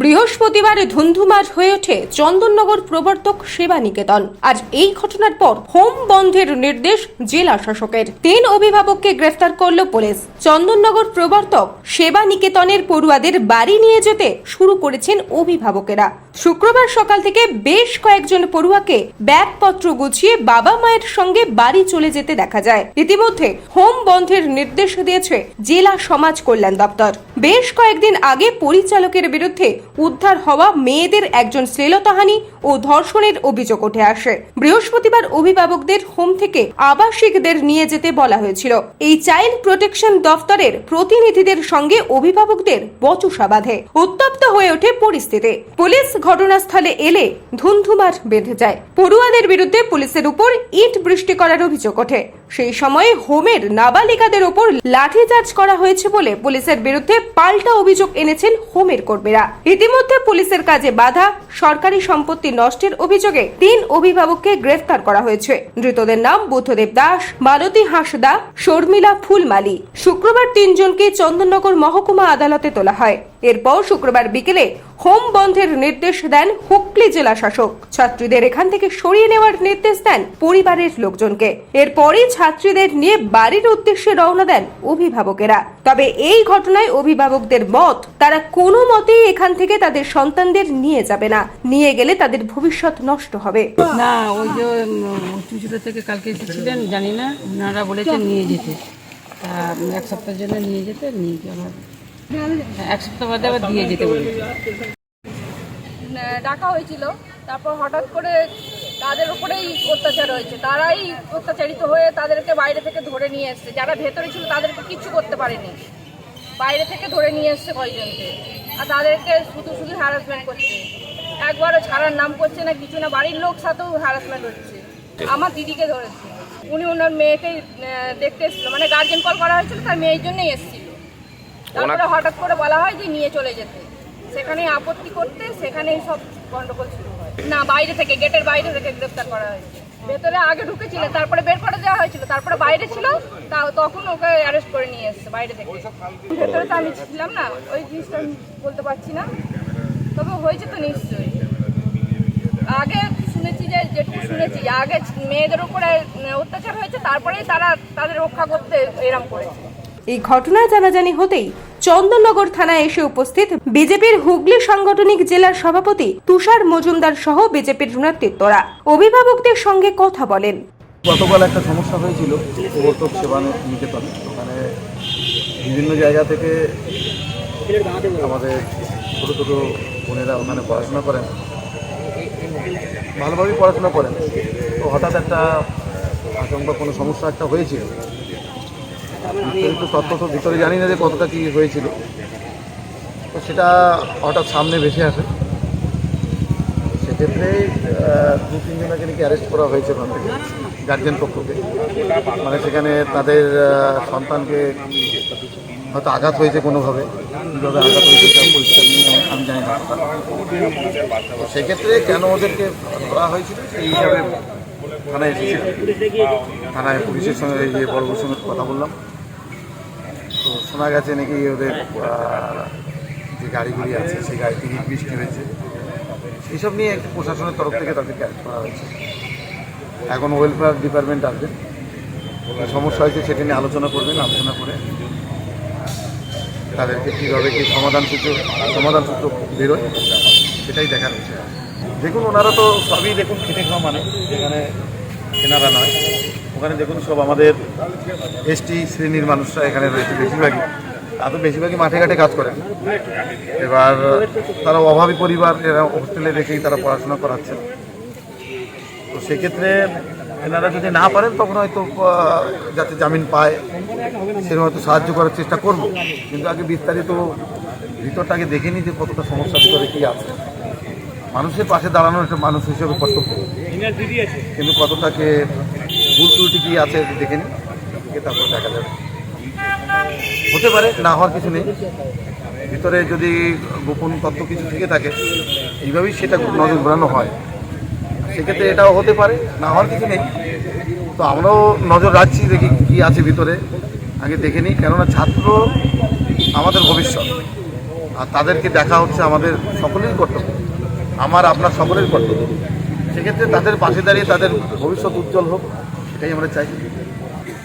বৃহস্পতিবার ধুন্ধুমার হয়ে ওঠে চন্দননগর প্রবর্তক সেবা নিকেতন আজ এই ঘটনার পর হোম বন্ধের নির্দেশ জেলা শাসকের। তিন অভিভাবককে গ্রেফতার করল পুলিশ। চন্দননগর প্রবর্তক সেবা নিকেতনের পড়ুয়াদের বাড়ি নিয়ে যেতে শুরু করেছেন অভিভাবকেরা। শুক্রবার সকাল থেকে বেশ কয়েকজন পড়ুয়াকে ব্যাগপত্র গুছিয়ে বাবা মায়ের সঙ্গে বাড়ি চলে যেতে দেখা যায়। ইতিমধ্যে হোম বন্ধের নির্দেশ দিয়েছে জেলা সমাজ কল্যাণ দপ্তর। বেশ কয়েকদিন আগে পরিচালকের বিরুদ্ধে উদ্ধার হওয়া মেয়েদের একজন শ্লীলতাহানি ও ধর্ষণের অভিযোগ উঠে আসে। বৃহস্পতিবার অভিভাবকদের হোম থেকে আবাসিকদের নিয়ে যেতে বলা হয়েছিল। এই চাইল্ড প্রোটেকশন দফতরের প্রতিনিধিদের সঙ্গে অভিভাবকদের বচসা বাঁধে। উত্তপ্ত হয়ে ওঠে পরিস্থিতি। পুলিশ ঘটনাস্থলে এলে ধুন্ধুমার বেঁধে যায়। পড়ুয়াদের বিরুদ্ধে পুলিশের উপর ইট বৃষ্টি করার অভিযোগ ওঠে। সেই সময়ে হোমের নাবালিকাদের উপর লাঠিচার্জ করা হয়েছে বলে পুলিশের বিরুদ্ধে পাল্টা অভিযোগ এনেছেন হোমের কর্মীরা। ইতিমধ্যে পুলিশের কাজে বাধা, সরকারি সম্পত্তি নষ্টের অভিযোগে তিন অভিভাবককে গ্রেফতার করা হয়েছে। ধৃতদের নাম বুদ্ধদেব দাস, মালতী হাঁসদা, শর্মিলা ফুলমালি। শুক্রবার তিনজনকে চন্দননগর মহকুমা আদালতে তোলা হয়। এরপর শুক্রবার বিকেলে হোম বন্ধের নির্দেশ দেন হুগলি জেলা শাসক। ছাত্রীদের এখান থেকে সরিয়ে নেওয়ার নির্দেশ দেন পরিবারের লোকজনকে। এরপরই ছাত্রীদের নিয়ে বাড়ির উদ্দেশ্যে রওনা দেন অভিভাবকেরা। তবে এই ঘটনায় অভিভাবকদের মত, তারা কোনো মতেই এখান থেকে তাদের সন্তানদের নিয়ে যাবে না। নিয়ে গেলে তাদের ভবিষ্যৎ নষ্ট হবে। না, ওই যে থেকে কালকে এসেছিলেন, জানি না ওনারা বলেছেন নিয়ে যেতে। এক সপ্তাহের জন্য নিয়ে যেতে, নিয়ে আবার এক সপ্তাহ বাদে আবার দিয়ে যেতে আহ, ডাকা হয়েছিল। তারপর হঠাৎ করে তাদের উপরেই অত্যাচার হয়েছে। তারাই অত্যাচারিত হয়ে তাদেরকে বাইরে থেকে ধরে নিয়ে এসছে। যারা ভেতরে ছিল তাদেরকে কিচ্ছু করতে পারেনি। বাইরে থেকে ধরে নিয়ে এসছে কয়জনকে আর তাদেরকে শুধু শুধু হ্যারাসমেন্ট করছে। একবারও ছাড়ার নাম করছে না কিছু না। বাড়ির লোক সাথেও হ্যারাসমেন্ট হচ্ছে। আমার দিদিকে ধরেছে। উনি ওনার মেয়েকে দেখতে এসেছিল। মানে গার্জেন কল করা হয়েছিল তার মেয়ের জন্যই এসেছিল। তারপরে হঠাৎ করে বলা হয় যে নিয়ে চলে যেতে। সেখানে আপত্তি করতে সেখানেই সব গন্ডগোল শুরু হয়। না, বাইরে থেকে, গেটের বাইরে থেকে গ্রেফতার করা হয়েছে। ভেতরে আগে ঢুকেছিল, তারপরে বের করে দেওয়া হয়েছিল, তারপরে বাইরে ছিল, তা তখন ওকে অ্যারেস্ট করে নিয়ে এসছে বাইরে থেকে। ভেতরে তো আমি ছিলাম না, ওই জিনিসটা আমি বলতে পারছি না। তবে হয়েছে তো নিশ্চয়ই। আগে শুনেছি যে, যেটুকু শুনেছি, আগে মেয়েদের উপরে অত্যাচার হয়েছে, তারপরেই তারা তাদের রক্ষা করতে এরম করেছে। এই ঘটনায় জানাজানি হতেই চন্দননগর থানায় এসে উপস্থিত বিজেপির হুগলি সাংগঠনিক জেলার সভাপতি তুষার মজুমদার সহ বিজেপির নেতৃত্বরা। অভিভাবকদের সঙ্গে কথা বলেন। গতকাল একটা সমস্যা হয়েছিল প্রবর্তক সেবা ওখানে বিভিন্ন জায়গা থেকে আমাদের ছোটো ছোটো বোনেরা ওখানে পড়াশোনা করেন। ভালোভাবেই পড়াশোনা করেন। তো হঠাৎ একটা আচমকা কোনো সমস্যা একটা হয়েছিল। বিস্তারিত তথ্য তো ভিতরে জানি না যে কতটা কী হয়েছিল। তো সেটা হঠাৎ সামনে ভেসে আসে। সেক্ষেত্রে দু, তিনজনকে নাকি অ্যারেস্ট করা হয়েছে ওখান থেকে গার্জেন পক্ষকে। মানে সেখানে তাদের সন্তানকে হয়তো আঘাত হয়েছে কোনোভাবে। কীভাবে আঘাত হয়েছে পরিষ্কার নিয়ে আমি- জানি না। সেক্ষেত্রে কেন ওদেরকে ধরা হয়েছিল? সেই হিসাবে থানায় এসেছিলাম থানায় পুলিশের সঙ্গে এই যে বড় সঙ্গে কথা বললাম। শোনা গেছে নাকি ওদের যে গাড়িগুলি আছে, সেই গাড়ি থেকে বৃষ্টি হয়েছে। এইসব নিয়ে একটু প্রশাসনের তরফ থেকে তাদেরকে অ্যারেস্ট করা হয়েছে। এখন ওয়েলফেয়ার ডিপার্টমেন্ট আসবে। সমস্যা হয়েছে সেটা নিয়ে আলোচনা করবেন, আলোচনা করে তাদেরকে কীভাবে কি সমাধান সূত্র সমাধান সূত্র বেরোয়, সেটাই দেখার বিষয়। দেখুন, ওনারা তো সবই দেখুন খেটে খাওয়া মানে যেখানে কেনারা নয়। ওখানে দেখুন সব আমাদের এসটি শ্রেণির মানুষরা এখানে রয়েছে বেশিরভাগই। তা তো বেশিরভাগই মাঠে ঘাটে কাজ করেন এবার তারা অভাবী পরিবার, এরা হোস্টেলে রেখেই তারা পড়াশোনা করাচ্ছেন। তো সেক্ষেত্রে এনারা যদি না পারেন, তখন হয়তো যাতে জামিন পায়, সেরকম হয়তো সাহায্য করার চেষ্টা করব। কিন্তু আগে বিস্তারিত ভিতরটাকে দেখে নিই যে কতটা সমস্যা ভিতরে কী আছে। মানুষের পাশে দাঁড়ানো একটা মানুষ হিসেবে কর্তব্য। কিন্তু কতটাকে ভুল ত্রুটি কী আছে দেখে নিই তারপর দেখা যাবে। হতে পারে, না হওয়ার কিছু নেই। ভিতরে যদি গোপন তথ্য কিছু থেকে থাকে, এইভাবেই সেটা নজর ঘোরানো হয়। সেক্ষেত্রে এটাও হতে পারে, না হওয়ার কিছু নেই। তো আমরাও নজর রাখছি, দেখি কী আছে ভিতরে। আগে দেখে নিই, কেননা ছাত্র আমাদের ভবিষ্যৎ। আর তাদেরকে দেখা হচ্ছে আমাদের সকলেরই কর্তব্য। আমার আপনার সকলের কর্তব্য সেক্ষেত্রে তাদের পাশে দাঁড়িয়ে তাদের ভবিষ্যৎ উজ্জ্বল হোক সেটাই আমরা চাই।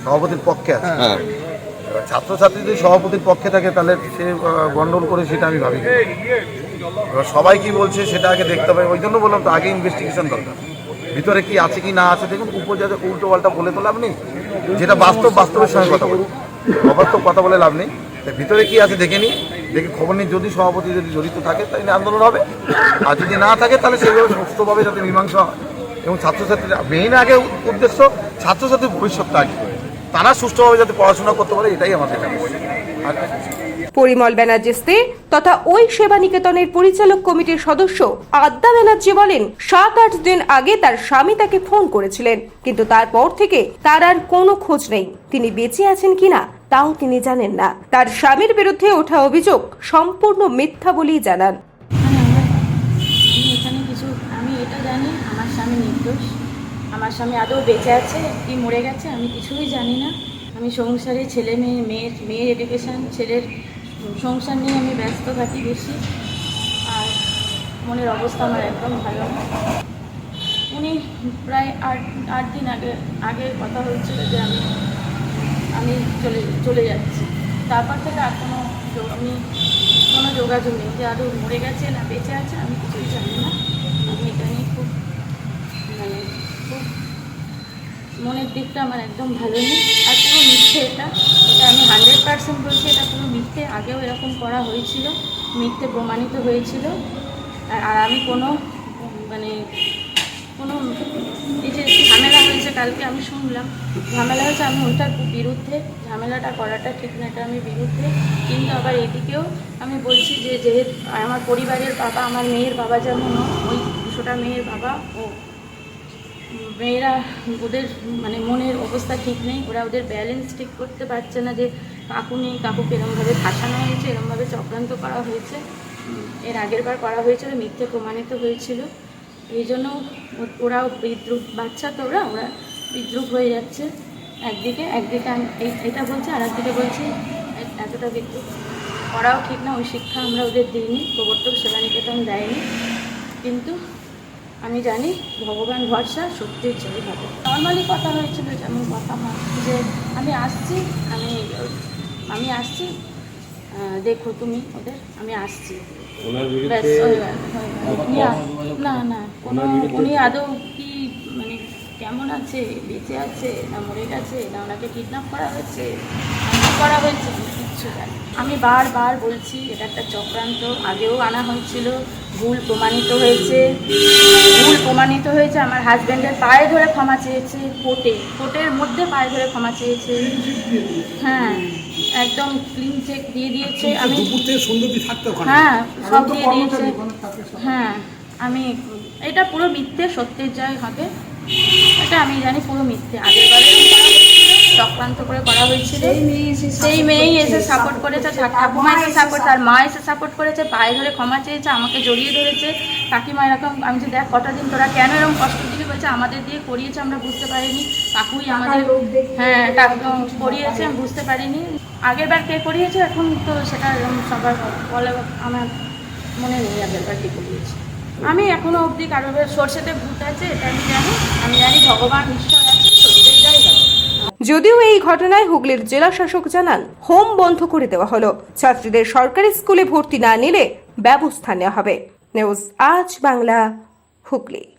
সভাপতির পক্ষে আছে। এবার ছাত্রছাত্রী যদি সভাপতির পক্ষে থাকে তাহলে সে আহ, গন্ডগোল করে সেটা আমি ভাবি সবাই কি বলছে সেটা আগে দেখতে হবে। ওই জন্য বললাম তো আগে ইনভেস্টিগেশন দরকার। ভিতরে কি আছে কি না আছে দেখুন উপর যাতে উল্টো পাল্টা বলে তো লাভ নেই। যেটা বাস্তব বাস্তবের সঙ্গে কথা বলি। অবাস্তব কথা বলে লাভ নেই। ভিতরে কি আছে দেখে নিই। দেখে খবর নিই, যদি সভাপতি যদি জড়িত থাকে, তাহলে আন্দোলন হবে। আর যদি না থাকে, তাহলে সেভাবে সুস্থভাবে যাতে মীমাংসা হয়। এবং ছাত্রছাত্রীরা মেইন আগে উদ্দেশ্য ছাত্রছাত্রীর ভবিষ্যৎটা আগে। তারা সুষ্ঠুভাবে যাতে পড়াশোনা করতে পারে, এটাই আমাদের। পরিমল ব্যানার্জি তথা ওই সেবা নিকেতনের পরিচালক কমিটির সদস্য আদ্যা ব্যানার্জি বলেন, সাত আট দিন আগে তার স্বামী তাকে ফোন করেছিলেন, কিন্তু তারপর থেকে তার আর কোনো খোঁজ নেই। তিনি বেঁচে আছেন কিনা তাও তিনি জানেন না। তার স্বামীর বিরুদ্ধে ওঠা অভিযোগ সম্পূর্ণ মিথ্যা বলেই জানান। এখানে কিছু, আমি এটা জানি, আমার স্বামী নির্দোষ। আমার স্বামী আদৌ বেঁচে আছে কি মরে গেছে আমি কিছুই জানি না। আমি সংসারে ছেলে মেয়ে, মেয়ের মেয়ের এডুকেশান ছেলের সংসার নিয়ে আমি ব্যস্ত থাকি বেশি। আর মনের অবস্থা আমার একদম ভালো না। উনি প্রায় আট আট দিন আগে আগের কথা হয়েছিল যে আমি চলে চলে যাচ্ছি। তারপর থেকে আর কোনো আমি কোনো যোগাযোগ নেই যে আদৌ মরে গেছে না বেঁচে আছে, আমি কিছুই জানি না। আমি এটা নিয়ে খুব মানে খুব মনের দিকটা আমার একদম ভালো নেই। আর পুরো মিথ্যে এটা এটা আমি হান্ড্রেড পার্সেন্ট বলছি, এটা পুরো মিথ্যে। আগেও এরকম করা হয়েছিল, মিথ্যে প্রমাণিত হয়েছিল। আর আমি কোনো মানে কোনো এই যে ঝামেলা হয়েছে কালকে আমি শুনলাম, ঝামেলা হয়েছে আমি ওইটার বিরুদ্ধে, ঝামেলাটা করাটা ঠিক না, এটা আমি বিরুদ্ধে, কিন্তু আবার এদিকেও আমি বলছি যে যেহেতু আমার পরিবারের বাবা, আমার মেয়ের বাবা যেমন ওই দুশোটা মেয়ের বাবা ও মেয়েরা ওদের মানে মনের অবস্থা ঠিক নেই, ওরা ওদের ব্যালেন্স ঠিক করতে পারছে না যে কাকু নেই, কাকুকে এরমভাবে ফাঁসানো হয়েছে, এরমভাবে চক্রান্ত করা হয়েছে। এর আগের বার করা হয়েছিল, মিথ্যে প্রমাণিত হয়েছিল। এই জন্য ওরাও বিদ্রুপ বাচ্চা তো ওরা ওরা বিদ্রুপ হয়ে যাচ্ছে। একদিকে একদিকে আমি এটা বলছে আর একদিকে বলছি এতটা বিদ্রুপ। করাও ঠিক না ওই শিক্ষা আমরা ওদের দিইনি প্রবর্তক সেবা নিকেতন দেয়নি। কিন্তু আমি জানি ভগবান ভরসা সত্যির জয় হবে। নর্মালি কথা হয়েছিল যেমন কথা হয় যে আমি আসছি আমি আমি আসছি দেখো তুমি ওদের আমি আসছি। না না উনি আদৌ কি মানে কেমন আছে? বেঁচে আছে না মরে গেছে? না ওনাকে কিডন্যাপ করা হয়েছে? করা হয়েছে কিচ্ছু আমি বারবার বলছি এটা একটা চক্রান্ত। আগেও আনা হয়েছিল ভুল প্রমাণিত হয়েছে। ভুল প্রমাণিত হয়েছে আমার হাজব্যান্ডের পায়ে ধরে ক্ষমা চেয়েছে কোর্টে। কোর্টের মধ্যে পায়ে ধরে ক্ষমা চেয়েছে। হ্যাঁ একদম ক্লিন চেক দিয়ে দিয়েছে। আমি হ্যাঁ সব দিয়ে দিয়েছে। হ্যাঁ আমি এটা পুরো মিথ্যে সত্যের জয় হবে। এটা আমি জানি পুরো মিথ্যে। আগের বারে চক্রান্ত করে করা হয়েছিল। সেই মেয়েই এসে সাপোর্ট করেছে। ঠাকুমা এসে সাপোর্ট তার মা এসে সাপোর্ট করেছে পায়ে ধরে ক্ষমা চেয়েছে আমাকে জড়িয়ে ধরেছে। কাকিমা এরকম আমি যে দেখ কটা দিন তোরা কেন এরকম কষ্ট দিকে বলছে আমাদের দিয়ে করিয়েছে আমরা বুঝতে পারিনি। কাকুই আমাদের হ্যাঁ করিয়েছে আমি বুঝতে পারিনি। আগের বার কে করিয়েছে এখন তো সেটা এরকম সবার বলে আমার মনে নেই আগের বার কে করিয়েছে। আমি এখনও অবধি কারোর সর্ষেতে ভূত আছে, এটা আমি জানি। আমি জানি ভগবান ঈশ্বর আছে সত্যের হবে যদিও এই ঘটনায় হুগলির জেলা শাসক জানান, হোম বন্ধ করে দেওয়া হলো। ছাত্রীদের সরকারি স্কুলে ভর্তি না নিলে ব্যবস্থা নেওয়া হবে। নিউজ আজ বাংলা, হুগলি।